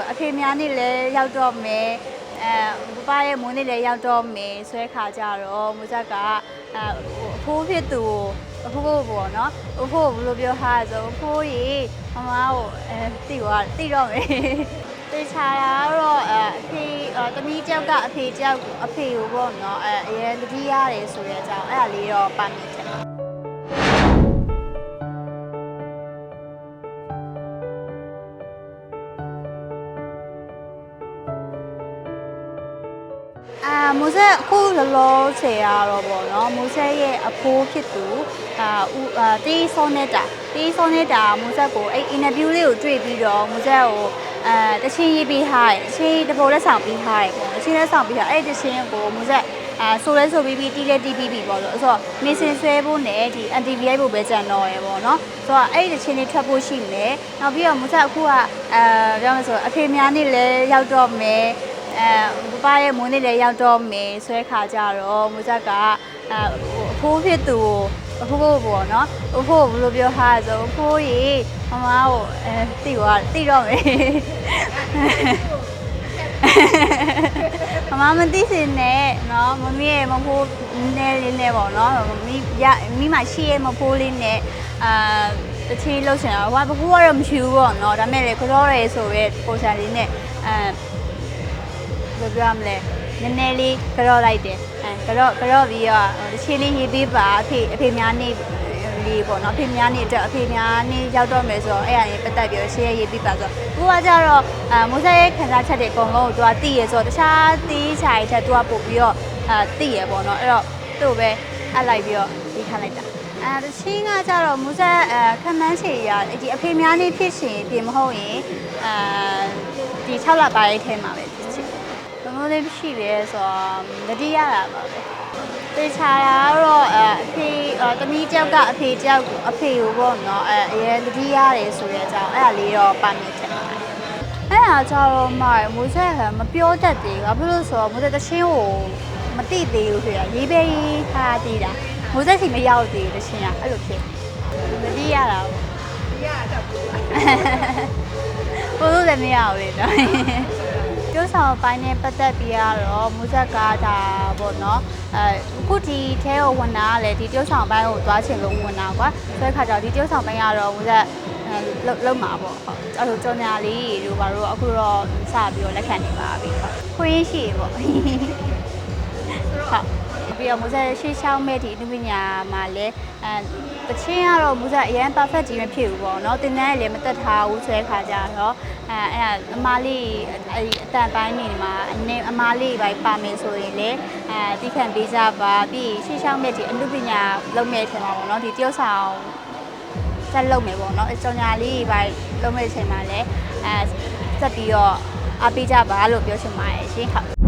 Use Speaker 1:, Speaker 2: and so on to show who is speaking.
Speaker 1: ဆိုအဖေများနေလဲရောက်တော့မယ်အဲပပရဲ့မွေးနေ့လည်းရောက်တော့မယ်ဆွဲခါကြတော့မူဇက်ကအဲအဖိုးဖြစ်သူကိုအဖိုးကိုပေါ့နော်အဖိုးကိုဘယ်လိုပြောထားလဲဆိုအဖိုးကြီးမမကိုအဲတိသွားတိတော့မယ်တေချာတာကတော့အဲအဖေတမီးတယောက်ကအဖေတယောက်အဖေကိုပေါ့နော်အဲအရင်တတိရတယ်ဆိုတဲ့အကြောင်းအဲ့ဒါလေးတော့ပါမိတယ် အာမူဆက်အခုလောလောဆယ်ရတော့ပေါ့နော်မူဆက်ရဲ့အဖိုးဖြစ်သူအာဦးအာတီးစောနေတာတီးစောနေတာမူဆက်ကိုအဲ့ interview လေးကိုတွေ့ပြီးတော့မူဆက်ကိုအာတချင်းရေးပေးထားတယ်တချင်းတပေါ်လက်ဆောင်ပေးထားတယ်ပေါ့တချင်းလက်ဆောင်ပေးထားအဲ့ဒီတချင်းကိုမူဆက်အာဆိုလဲဆိုပြီးပြီးတီးလဲတီးပြီးပြီပေါ့ဆိုတော့မင်းစင်ဆွဲဖို့နဲ့ဒီ anti-vi ဖို့ပဲကြံတော့ရယ်ပေါ့နော်ဆိုတော့အဲ့ဒီတချင်းလေးထွက်ဖို့ရှိမယ်နောက်ပြီးတော့မူဆက်အခုကအာပြောမှဆိုအဖေများနေလဲရောက်တော့မယ် အဲပပရဲ့မွေးနေ့လည်းရောက်တော့မယ်ဆွဲခါကြတော့မူဆက်ကအဲအဖိုးဖြစ်သူကိုအဖိုးကိုပေါ့နော်အဖိုးကိုဘယ်လိုပြောထားလဲဆိုအဖိုးကြီးမမကိုအဲတိသွားတိတော့မယ်မမမသိစင်နဲ့နော်မမီးရဲ့မဖိုးနဲလေးနဲ့ပေါ့နော်မမီးရမိမရှိရဲ့မဖိုးလေးနဲ့အာတချီလှုပ်ရှင်တော့ဟိုကဘကူကတော့မရှိဘူးပေါ့နော်ဒါပေမဲ့လေကြောရဲဆိုရဲပုံစံလေးနဲ့အဲ ဘယ်လိုပြောရမလဲနည်းနည်းလေးကြော့လိုက်တယ်အဲကြော့ကြော့ပြီးတော့တချီလေးရေးပေးပါအဖေအဖေများနေလေးပေါ့နော်အဖေများနေအတွက်အဖေများနေရောက်တော့မယ်ဆိုတော့အဲ့အရင်ပတ်သက်ပြီးတော့ရှေ့ရရေးပေးပါဆိုတော့ကိုကကြတော့အဲမိုးဆက်ရဲ့ခံစားချက်တွေအကုန်လုံးကိုသူကသိရဆိုတော့တခြားတီးချာရီထက်သူကပို့ပြီးတော့အဲသိရပေါ့နော်အဲ့တော့သူ့ကိုပဲအပ်လိုက်ပြီးတော့ဒီထားလိုက်တာအဲတချင်းကကြတော့မူဆက်အဲခံမှန်းချေရဒီအဖေများနေဖြစ်ရှင်ပြင်မဟုတ်ရင်အဲဒီ6လပိုင်းထဲမှာပဲဖြစ်ချင် ဘယ်လိုလဲရှိလဲဆိုတော့တတိရတာပါပဲတေချာတာကတော့အဲအဖေတမီးတယောက်ကအဖေတယောက်အဖေကိုပေါ့နော်အဲအရင်တတိရတယ်ဆိုတဲ့အကြောင်းအဲ့ဒါလေးတော့ပါမိတယ်အဲ့ဒါကြတော့မှမွေးဆက်ကမပြောတတ်သေးဘူးဘာဖြစ်လို့ဆိုတော့မွေးဆက်တချင်းကိုမတိသေးဘူးဆိုရရေးပေးထားတည်တာမွေးဆက်စီမရောက်သေးဘူးတချင်းကအဲ့လိုဖြစ်တတိရတာပေါ့ဘယ်လိုလဲမရဘူးလေတော့ ကျိုးဆောင်ပိုင်းနဲ့ပတ်သက်ပြီးတော့မူဇက်ကဒါပေါ့နော်အဲအခုဒီထဲကိုဝင်တာကလည်းဒီကျိုးဆောင်ပိုင်းကိုသွားချင်လို့ဝင်တာကွာဆိုတဲ့ခါကျတော့ဒီကျိုးဆောင်ပိုင်းကတော့မူဇက်အဲလုံးလုံးမှာပေါ့ဟုတ်အဲ့လိုကြော်ညာလေးတို့ဘာလို့အခုတော့စပြီးတော့လက်ခံနေပါပြီဟုတ်ခွင့်ရှိပေါ့ဟုတ် ပြီးတော့မူဇက်ရှေ့ရှောင်းမဲ့ဒီအနုပညာမှာလည်းအဲတချင်းကတော့မူဇက်အရင် perfect ကြီးမဖြစ်ဘူးပေါ့နော်တင်တန်းလည်းမတက်ထားဘူးဆိုတဲ့ခါကျတော့အဲအဲ့ဒါအမားလေးအဲဒီအတန်ပိုင်းနေမှာအနေအမားလေးပဲပါမယ်ဆိုရင်လေအဲတိခံပေးကြပါပြီးရှေ့ရှောင်းမဲ့ဒီအနုပညာလုပ်မဲ့ထင်ပါပေါ့နော်ဒီတယောက်ဆောင်ဆက်လုပ်မယ်ပေါ့နော်အကြောင်ညာလေးပဲလုပ်မဲ့ချိန်မှာလည်းအဲဆက်ပြီးတော့အားပေးကြပါလို့ပြောချင်ပါတယ်ရှင်ဟုတ်